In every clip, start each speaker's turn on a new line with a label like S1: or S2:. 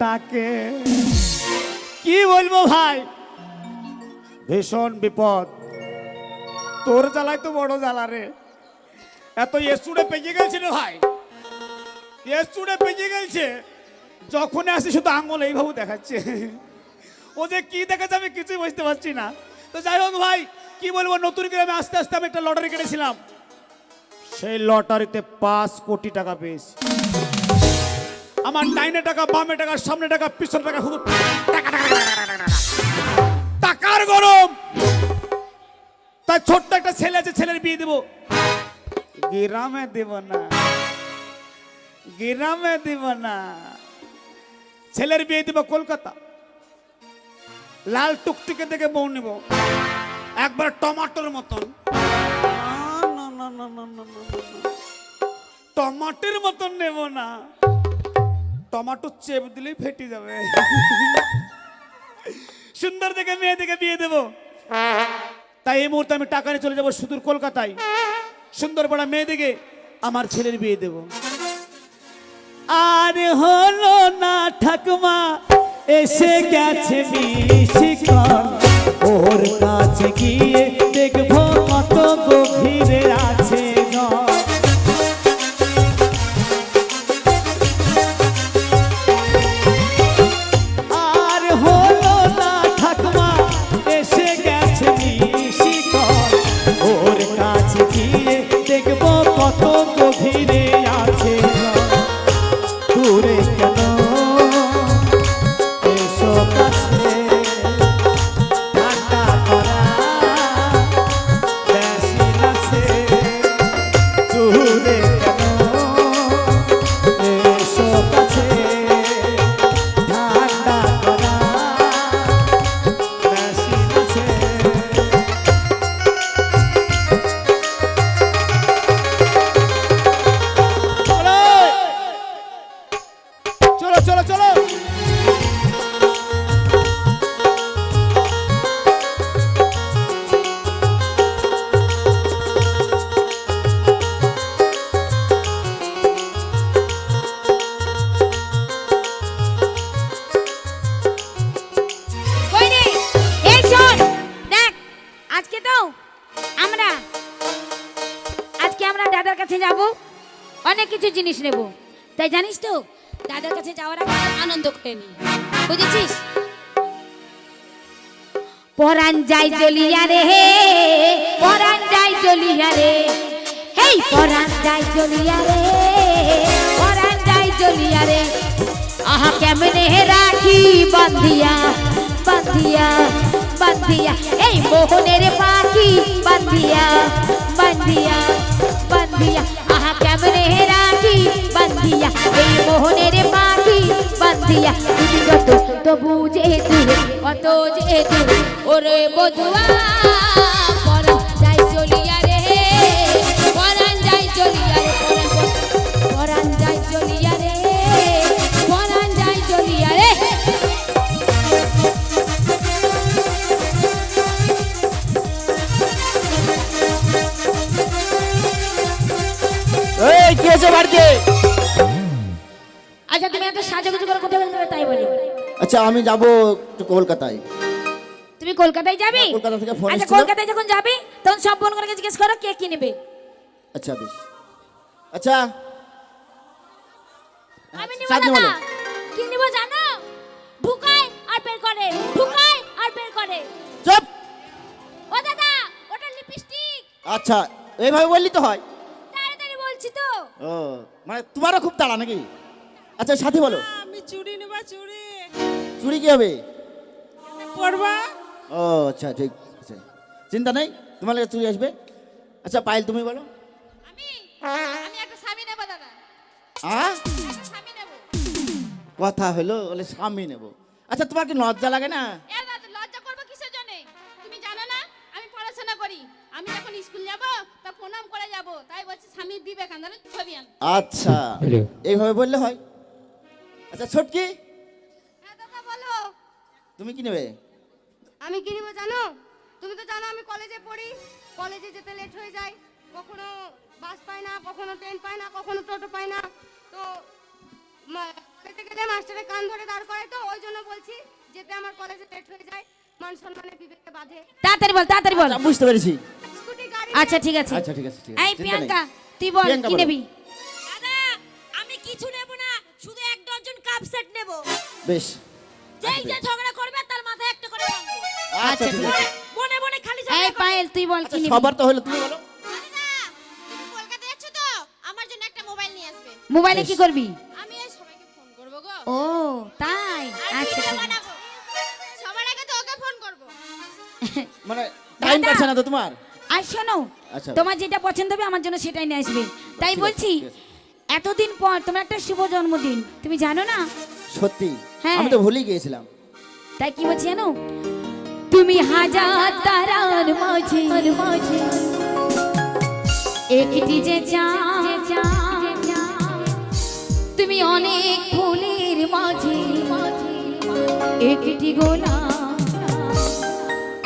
S1: তাকে। কি বলব ভাই? ভীষণ বিপদ। তোর জ্বালাই তো বড় জ্বালা রে। এত এসুড়ে পেঁচে গেছে রে ভাই। এসুড়ে পেঁচে গেছে যখন আসি শুধু আঙুল এইভাবে দেখাচ্ছে। ও যে কি দেখাচ্ছে আমি কিছুই বুঝতে পারছি না। তো যাই হোক ভাই কি বলব নতুন গ্রামে আস্তে আস্তে আমি একটা লটারি কেটেছিলাম। সেই লটারিতে পাঁচ কোটি টাকা পেয়েছি। আমার ডাইনে টাকা বামে টাকা সামনে টাকা পিছনে টাকা শুধু টাকা, টাকা, টাকা, টাকা, টাকা, টাকা। টাকার গরম তাই ছোট্ট একটা ছেলে আছে ছেলের বিয়ে দেবো গ্রামে দেব না গ্রামে দেব না ছেলের বিয়ে দেবো কলকাতা লাল টুকটুকে দেখে বউ নেব একবার টমাটোর মতন। টমাটোর মতন নেব না টমাটো চেপ দিলেই ফেটে যাবে। সুন্দর দেখে মেয়ে দেখে বিয়ে দেবো। তাই এই মুহূর্তে আমি টাকা নিয়ে চলে যাব সুদূর কলকাতায়। সুন্দর বড় মেয়ে দেখে আমার ছেলের বিয়ে দেব। আর হলো না ঠাকুমা, এসে গেছে ওর কাছে গিয়ে দেখব কত গভীরে চলো চলো।
S2: আমরা দাদার কাছে যাব অনেক কিছু জিনিস নেব। তাই জানিস তো দাদার কাছে যাওয়ার আগে আনন্দ করে নি বুঝেছিস? পরান যাই চলিয়া রে হে পরান যাই চলিয়া রে। হেই পরান যাই চলিয়া রে পরান যাই চলিয়া রে। আহা, কেমনে রাখি বান্ধিয়া বান্ধিয়া বান্ধিয়া। এই মোহনের পাখি বান্ধিয়া বান্ধিয়া বান্ধিয়া। এই মোহনের পাখি বান্ধিয়া তুমি যত তবু যে দূরে কত যে দূরে ওরে বধুয়া। আচ্ছা
S3: আমি যাব একটু কলকাতায়।
S2: তুমি কলকাতায় যাবে?
S3: হ্যাঁ, কলকাতা থেকে ফোন
S2: আচ্ছা কলকাতায় যখন যাবে তখন সব বোন করে জিজ্ঞেস করো কে কি নেবে।
S3: আচ্ছা বেশ। আচ্ছা।
S2: আমি নিব
S3: চাঁদনি
S2: না কি নিব জানো? ঢুকায় আর বের করে ঢুকায় আর বের করে।
S3: চুপ!
S2: ও দাদা ওটা লিপস্টিক।
S3: আচ্ছা এইভাবে বললি তো হয়।
S2: তাড়াতাড়ি বলছি তো।
S3: ও মানে তোমারও খুব তাড়া নাকি? আচ্ছা সাথী বলো।
S4: আমি চুড়ি নেবা চুড়ি
S3: চুরি কি হবে?
S4: পরবা
S3: ও আচ্ছা ঠিক আছে। চিন্তা নেই তোমার কাছে চুরি আসবে। আচ্ছা পায়েল তুমি বলো।
S2: আমি? আমি একটা স্বামী নেব দাদা।
S3: আ?
S2: স্বামী নেব।
S3: কথা হলো বলে স্বামী নেব। আচ্ছা তোমার কি লজ্জা লাগে না?
S2: এ দাদা লজ্জা করব কিসের জন্য? তুমি জানো না আমি পড়াশোনা করি। আমি যখন স্কুল যাব তা প্রণাম করে যাব। তাই বলছি স্বামী বিবেকানন্দের ছবি আন
S3: আচ্ছা এইভাবে বললে হয়। আচ্ছা ছোটকি? তুমি কি নেবে?
S5: আমি কি নিব জানো? তুমি তো জানো আমি কলেজে পড়ি। কলেজে যেতে লেট হয়ে যায়। কখনো বাস পাই না কখনো ট্রেন পাই না কখনো টোটো পাই না। তো কলেজে গেলে মাস্টারের কান ধরে দাঁড় করায় তো ওই জন্য বলছি যেতে আমার কলেজে লেট হয়ে যায়। মান সম্মানে বিবেকে বাধে।
S2: তাড়াতাড়ি বল তাড়াতাড়ি বল।
S3: আচ্ছা, বুঝতে পেরেছি।
S5: স্কুটি গাড়ি
S2: আচ্ছা ঠিক আছে।
S3: আচ্ছা ঠিক আছে
S2: এই প্রিয়াঙ্কা তুই বল কি নেবি?
S6: দাদা আমি কিছু নেব না শুধু এক ডজন কাপ সেট নেব।
S3: বেশ।
S6: যেই যে ঝগড়া করবে তার মাথায় একটা করে ভাঙবো।
S3: আচ্ছা ঠিক আছে।
S6: খালি
S2: এই পায়েল তুই বল কি
S3: আচ্ছা,
S2: নিবি?
S3: সবার তো হলো তুমি বলো।
S6: দাদা তুমি কলকাতা যাচ্ছ তো? আমার জন্য একটা মোবাইল নিয়ে আসবে।
S2: মোবাইলে কি করবি?
S6: আমি এই সবাইকে ফোন করব গো।
S2: ও তাই? আচ্ছা
S6: ভিডিও
S2: ঠিক আছে।
S6: বানাবো। সবার আগে তো ওকে ফোন করব।
S3: মানে টাইম কাটছে না তো তোমার?
S2: আর শোনো
S3: আচ্ছা।
S2: তোমার যেটা পছন্দ হবে আমার জন্য সেটাই নিয়ে আসবে। তাই বলছি এতদিন পর তোমার একটা শুভ জন্মদিন। তুমি জানো না?
S3: সত্যি
S2: হ্যাঁ।
S3: আমি তো ভুলেই গিয়েছিলাম।
S2: তাই কি বলছি জানো? তুমি হাজার তারার মাঝে মাঝে একটি যে তুমি অনেক ফুলের মাঝে একটি গোলা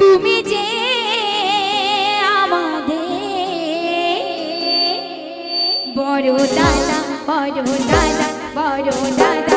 S2: তুমি যে আমাদের বড় দাদা বড় দাদা বড় দাদা।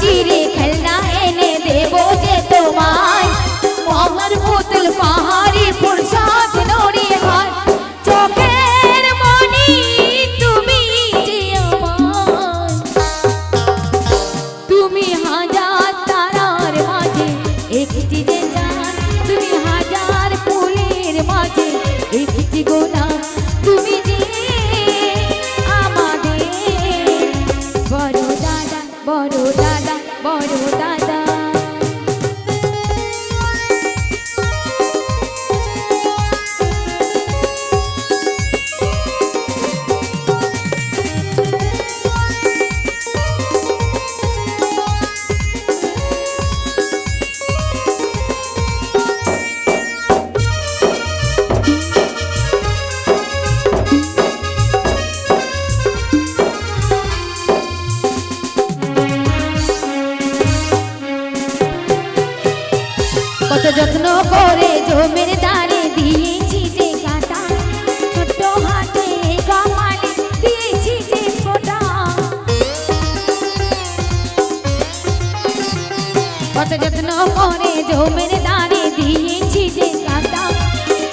S2: চিরে খেলনা এনে দেব যে তোমায়। মোমের পুতুল পাহাড়ি কত যত্ন করে জমির দাঁড়ে দিয়েছি যে কাটা।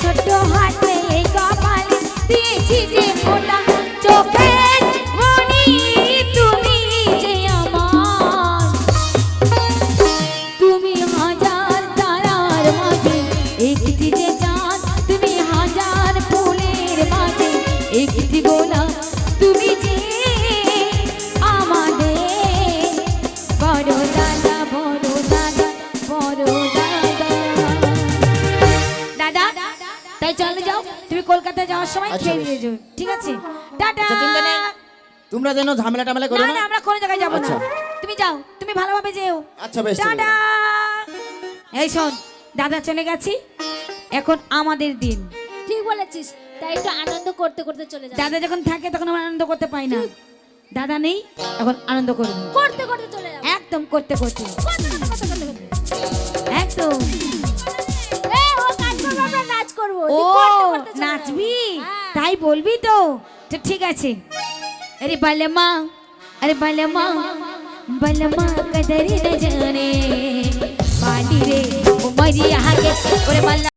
S2: ছোট্ট হাতে কামালে দিয়েছি যে তারার মাঝে, একটি যে
S3: আচ্ছা,
S2: খেয়ে
S3: বেশ।
S2: নিয়ে যাও ঠিক আছে? টাটা!
S3: আচ্ছা। তোমরা যেন ঝামেলা টামেলা করো
S2: না আমরা কোনো জায়গায় যাব না।
S3: আচ্ছা।
S2: তুমি যাও তুমি ভালোভাবে যেও।
S3: আচ্ছা বেশ
S2: টাটা! এই শোন দাদা চলে গেছি। এখন আমাদের দিন।
S7: ঠিক বলেছিস তাই একটু আনন্দ করতে করতে চলে যা
S2: দাদা যখন থাকে তখন আমরা আনন্দ করতে পাই না। দাদা নেই এখন আনন্দ করব
S7: করতে করতে চলে যাব।
S2: একদম করতে করতে।
S7: করতে করতে করতে করতে করতে।
S2: একদম।
S7: এ, ও কাজ করব আমরা নাচ করব।
S2: ও
S7: তুই করতে করতে চলে যাব।
S2: নাচবি তাই বলবি তো? ঠিক আছে। আরে বালমা আরে বালমা বালমা কদরি না জানে। বালি রে উমরিয়া কে ওরে বালা